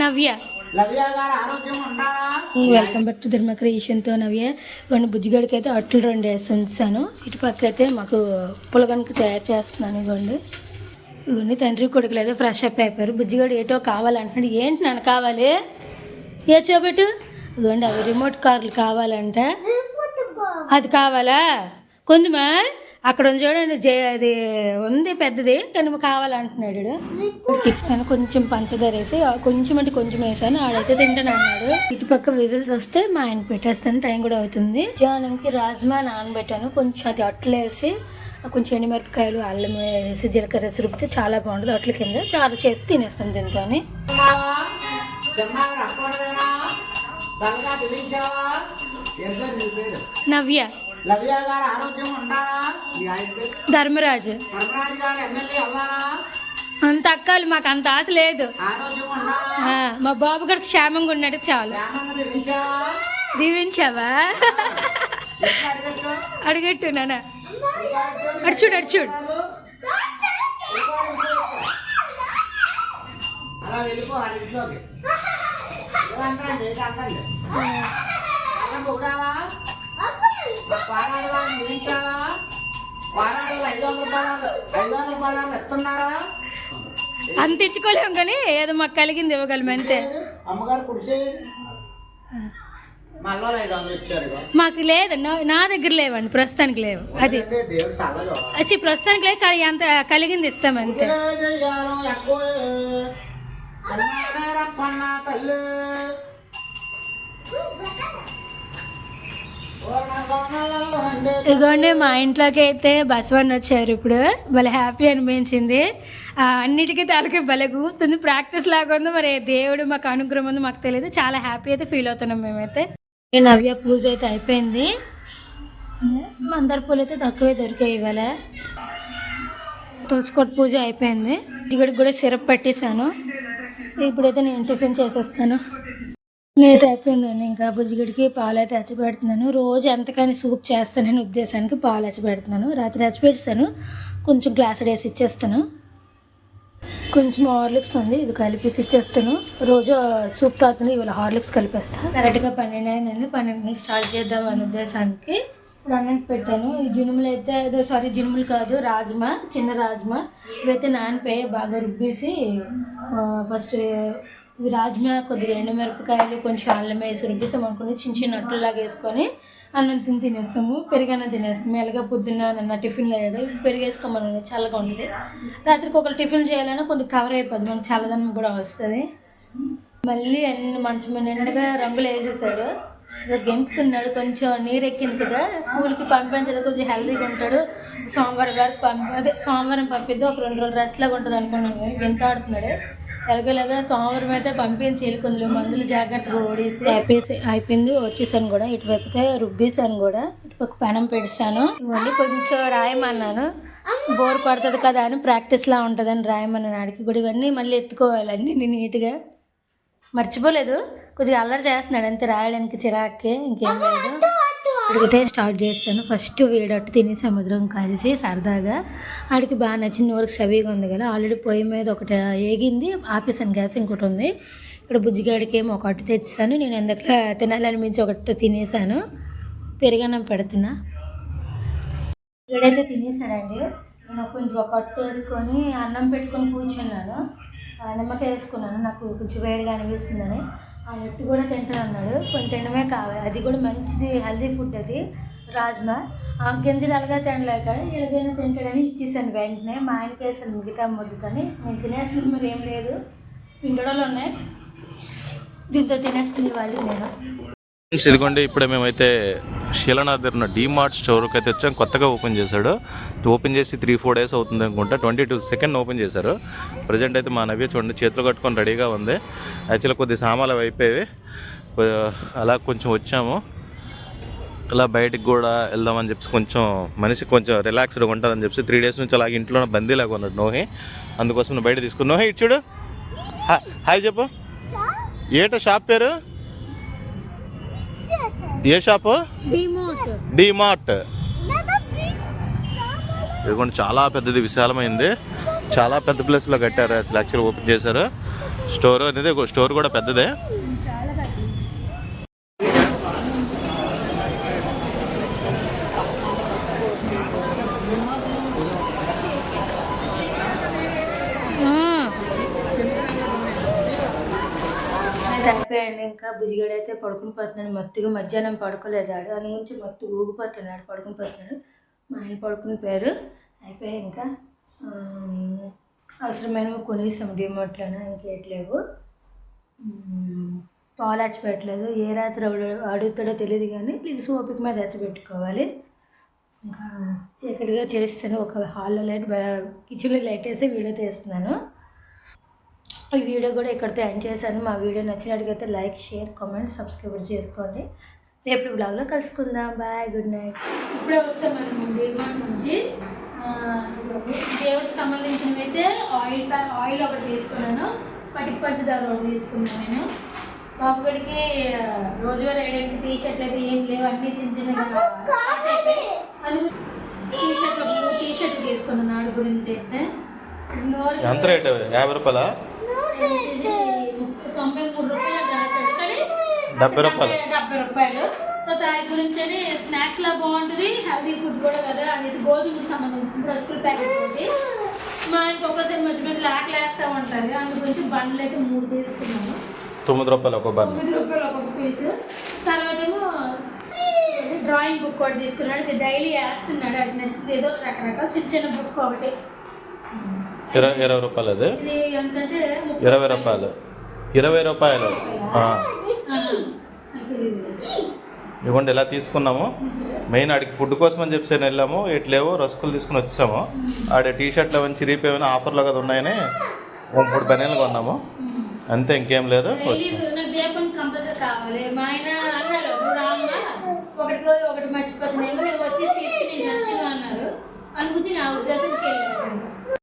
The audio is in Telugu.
నవ్య. వెల్కమ్ బ్యాక్ టు ధర్మ క్రియేషన్తో నవ్య. ఇవన్నీ బుజ్జిగడికి అయితే అట్లు రెండు వేసి ఉంచాను ఇటు పక్క అయితే మాకు పులగనికి తయారు చేస్తున్నాను ఇవ్వండి ఇవన్నీ తండ్రి కొడుకులు అయితే ఫ్రెష్ అప్ అయిపోయారు. బుజ్జిగడు ఏటో కావాలంటున్నాడు. ఏంటి నన్ను కావాలి? ఏ చూపెట్టు? ఇదిగోండి అవి రిమోట్ కార్లు కావాలంట. అది కావాలా? కొంచెమా అక్కడ ఉంది చూడండి జే అది ఉంది పెద్దది కానీ కావాలంటున్నాడు. ఇస్తాను కొంచెం పంచదార వేసి కొంచెం అంటే కొంచెం వేసాను. ఆడైతే తింటాను అన్నాడు. ఇటు పక్క విజిల్స్ వస్తే మా ఆయన పెట్టేస్తాను టైం కూడా అవుతుంది. జానంకి రాజ్మా నానబెట్టాను కొంచెం అది అట్లు వేసి కొంచెం ఎండుమిరపకాయలు అల్లం వేసి జీలకర్ర వేసి రుబ్బితే చాలా బాగుంటుంది అట్ల కింద చారు చేసి తినేస్తాను దీంతోని. చెమ్మాగా నవ్య. లవ్య గారు ఆరోగ్యం ధర్మరాజు. గారు ఎమ్మెల్యే అంత అక్కలు మాకు అంత ఆశ లేదు. మా బాబు గారికి క్షేమంగా ఉన్నాడు చాలు. దీవించావా? అడిగట్టు నాన్న. అడు చూడు అడు చూడు. అలా పారాడు ఐదు వందల ఐదు వందల ఇస్తున్నారా? అంత ఇచ్చుకోలేము కానీ ఏదో మాకు కలిగింది ఇవ్వగలం అంతే. అమ్మగారు కుడిసే. మాకు లేదు నా- దగ్గర లేవండి ప్రస్తుతానికి లేవు అది. వచ్చి ప్రస్తుతానికి లేదు కానీ ఎంత కలిగింది ఇస్తాం అంతే. ఇదిగోండి మా ఇంట్లోకి అయితే బసవన్న వచ్చారు ఇప్పుడు. భలే హ్యాపీ అనిపించింది. అన్నిటికీ తలకి భలే కూతుంది ప్రాక్టీస్ లాగా ఉంది. మరి దేవుడు మాకు అనుగ్రహం ఉంది మాకు తెలియదు చాలా హ్యాపీ అయితే ఫీల్ అవుతున్నాం మేమైతే. నవ్య పూజ అయితే అయిపోయింది. మందర పూలు అయితే తక్కువే దొరికాయి ఇవాళ. తులసికోట పూజ అయిపోయింది. ఇక్కడికి కూడా సిరప్ పెట్టేశాను. ఇప్పుడైతే నేను టిఫిన్ చేసేస్తాను. నేత అయిపోయిందండి. ఇంకా బుజ్జిగడికి పాలు అయితే అచ్చి పెడుతున్నాను. రోజు ఎంతకని సూప్ చేస్తానని ఉద్దేశానికి పాలు అచ్చి పెడుతున్నాను. రాత్రి అచ్చి పెడతాను. కొంచెం గ్లాస్ వేసి ఇచ్చేస్తాను. కొంచెం హార్లిక్స్ ఉంది ఇది కలిపేసి ఇచ్చేస్తాను. రోజు సూప్ తాగుతుంది ఇవాళ హార్లిక్స్ కలిపేస్తాను కరెక్ట్గా పన్నెండు అయిందండి పన్నెండుకి స్టార్ట్ చేద్దాం అనే ఉద్దేశానికి. ఇప్పుడు అన్నంకి పెట్టాను. ఈ జునుములు అయితే అదే సారీ జునుములు కాదు రాజ్మా చిన్న రాజ్మా. ఇవైతే నానిపోయి బాగా రుబ్బేసి ఫస్ట్ ఇవి రాజ్మా కొద్దిగా ఎండుమిరపకాయలు కొంచెం అల్లం వేసి రుబ్బేసాం అనుకుని చిన్న చిన్న అట్లలాగా వేసుకొని అన్నం తిని తినేస్తాము పెరుగన్నం తినేస్తాము. ఎలాగ పొద్దున్న నిన్న టిఫిన్ లేదు పెరిగేసుకోమని చల్లగా ఉంటుంది రాత్రికి ఒకరు టిఫిన్ చేయాలన్నా కొంచెం కవర్ అయిపోద్ది మనకి చల్లదనం కూడా వస్తుంది. మళ్ళీ అన్ని మంచి నిండుగా రంగులు వేసేసాడు. గెంతుతున్నాడు కొంచెం నీరు ఎక్కింది కదా. స్కూల్కి పంపించదు కొంచెం హెల్దీగా ఉంటాడు. సోమవారం వరకు పంపి అదే సోమవారం పంపిద్దాం ఒక రెండు రోజులు రెస్ట్లాగా ఉంటుంది అనుకున్నాను. కానీ గెంతాడుతున్నాడు ఎలాగోలాగా సోమవారం అయితే పంపించి కొంచెం మందులు జాగ్రత్తగా ఓడేసి అయిపోయి అయిపోయింది వచ్చేసాను కూడా. ఇటువైపు అయితే రుబ్బేసాను కూడా. ఇటుపక్క పెనం పెడతాను ఇవన్నీ కొంచెం రాయమన్నాను. బోర్ కొడుతుంది కదా అని ప్రాక్టీస్లా ఉంటుందని రాయమన్నాను. ఆడికి కూడా ఇవన్నీ మళ్ళీ ఎత్తుకోవాలండి నేను నీట్గా. మర్చిపోలేదు. కొద్దిగా అల్లరి చేస్తున్నాడు అంతే రాయడానికి చిరాకే ఇంకేం లేదు. అడిగితే స్టార్ట్ చేస్తాను. ఫస్ట్ వేడట్టు తిని సముద్రం కలిసి సరదాగా ఆడికి బాగా నచ్చింది నోరుకు సవిగా ఉంది కదా. ఆల్రెడీ పొయ్యి మీద ఒకటి ఏగింది ఆపేసాను గ్యాస్ ఇంకోటి ఉంది. ఇక్కడ బుజ్జిగాడికి ఏమో ఒకటి తెచ్చాను. నేను ఎందుకు తినాలని మించి ఒకటి తినేసాను. పెరుగన్నం పెడుతున్నా. ఏడైతే తినేసాడండి. నేను కొంచెం ఒక వేసుకొని అన్నం పెట్టుకొని కూర్చున్నాను. నిమ్మకాయ వేసుకున్నాను. నాకు కొంచెం వేడిగా అనిపిస్తుందని. ఆ ఎట్టు కూడా తింటాను అన్నాడు. కొంచెం తినడమే కావాలి. అది కూడా మంచిది హెల్దీ ఫుడ్ అది. రాజ్మా ఆ గింజలు అలాగే తినలేక ఎలాగైనా తింటాడని ఇచ్చేసాను వెంటనే. మా ఆయనకి వేసాను మిగతా ముద్దుతోని నేను తినేస్తుంది మరి ఏం లేదు. పిండడలు ఉన్నాయి. దీంతో తినేస్తుంది వాళ్ళు నేను. ఇదిగోండి ఇప్పుడే మేమైతే శీలనాథ్ ఉన్న డీమార్ట్ స్టోర్కి అయితే వచ్చాం కొత్తగా ఓపెన్ చేశాడు. ఓపెన్ చేసి త్రీ ఫోర్ డేస్ అవుతుంది అనుకుంటా. ట్వంటీ టూ సెకండ్ ఓపెన్ చేశారు. ప్రజెంట్ అయితే మా నవ్య చూడండి చేతులు కట్టుకొని రెడీగా ఉంది. యాక్చువల్గా కొద్ది సామాన్లు అయిపోయేవి. కొ- అలా కొంచెం వచ్చాము. ఇలా బయటికి కూడా వెళ్దామని చెప్పి కొంచెం మనిషి కొంచెం రిలాక్స్డ్గా ఉంటుందని చెప్పి త్రీ డేస్ నుంచి అలాగే ఇంట్లో బందీలాగా ఉన్నాడు నోహి. అందుకోసం నువ్వు బయట తీసుకుని నోహి ఇటు చూడు. హా- హాయ్ చెప్పు. ఏటో షాప్ పేరు? ఏ షాపు? డిమార్ట్. ఇదిగోండి చాలా పెద్దది విశాలమైంది. చాలా పెద్ద ప్లేస్లో కట్టారు. అసలు యాక్చువల్ ఓపెన్ చేశారు. స్టోర్ అనేది స్టోర్ కూడా పెద్దది. అండ్ ఇంకా బుజ్జిగాడు అయితే పడుకుని పోతున్నాడు. మత్తుగా మధ్యాహ్నం పడుకోలేదు ఆడు అని గురించి మత్తు ఊగిపోతున్నాడు పడుకుని పోతున్నాడు. మా ఆయన పడుకుని పోయారు. అయిపోయి ఇంకా ఆమ్, అవసరమైనవి కొనేసాం డిమార్ట్లోనే ఇంకేట్లేవు. పాలు అచ్చిపెట్టలేదు. ఏ రాత్రి అడుగుతాడో తెలియదు కానీ ప్లీజ్ ఓపిక మీద అచ్చిపెట్టుకోవాలి. ఇంకా చీకటిగా చేస్తాను. ఒక హాల్లో లైట్ కిచెన్లో లైట్ వేసి వీడియో తీస్తున్నాను. ఈ వీడియో కూడా ఇక్కడితో ఎండ్ చేశాను. మా వీడియో నచ్చినట్టుగైతే లైక్ షేర్ కామెంట్ సబ్స్క్రైబ్ చేసుకోండి. రేపు బ్లాగ్లో కలుసుకుందాం. బాయ్ గుడ్ నైట్ ఇప్పుడే వస్తాం మనం డిమార్ట్ నుంచి ఆ, దేవుడికి సంబంధించినవి అయితే ఆయిల్ ఆయిల్ ఒకటి తీసుకున్నాను. పటికి పంచదార ఒకటి తీసుకున్నాను నేను. బాబుగడికి రోజువారీ వేయడానికి టీ షర్ట్లు అయితే ఏం లేవు. అన్నీ చిన్న చిన్నగా టీ షర్ట్లు టీ షర్ట్ తీసుకున్నాను. నాడు గురించి అయితే. నోరు ఎంత రేట్? యాభై రూపాయలా? తొంభై మూడు రూపాయలు డెబ్బై రూపాయలు. డెబ్బై- రూపాయలు. సో దాని గురించి స్నాక్స్ లా బాగుంటుంది హెల్దీ ఫుడ్ కూడా కదా అనేది గోధుమకు సంబంధించిన రసగుల్ ప్యాకెట్ ఒకటి మా ఒక్కసారి మధ్య మధ్యలో ఆకలి వేస్తూ ఉంటుంది అందు గురించి బండ్లు అయితే మూడు తీసుకున్నాను తొమ్మిది రూపాయలు ఒక బన్ తొమ్మిది రూపాయలు ఒక్కొక్క పీస్ తర్వాత ఏమో డ్రాయింగ్ బుక్ ఒకటి తీసుకున్నాడు. డైలీ వేస్తున్నాడు. అది నచ్చింది ఏదో రకరకాల చిన్న చిన్న బుక్ ఒకటి. ఇరవై ఇరవై రూపాయలు అది? ఇరవై రూపాయలు. ఇరవై రూపాయలు. ఇవ్వండి ఇలా తీసుకున్నాము. మెయిన్ ఆడికి ఫుడ్ కోసం అని చెప్పి నేను వెళ్ళాము. ఇట్లేవో రసకులు తీసుకుని వచ్చాము ఆడ టీ షర్ట్లు అవన్నీ చిరిగిపోయిన ఆఫర్లో కదా ఉన్నాయని ఓ మూడు బనీలు కొన్నాము. అంతే ఇంకేం లేదు డైలీ వచ్చాము ఒకటి ఒకటి వచ్చి తీసుకుని అన్నారు. అందుకు నా ఉద్దేశంకి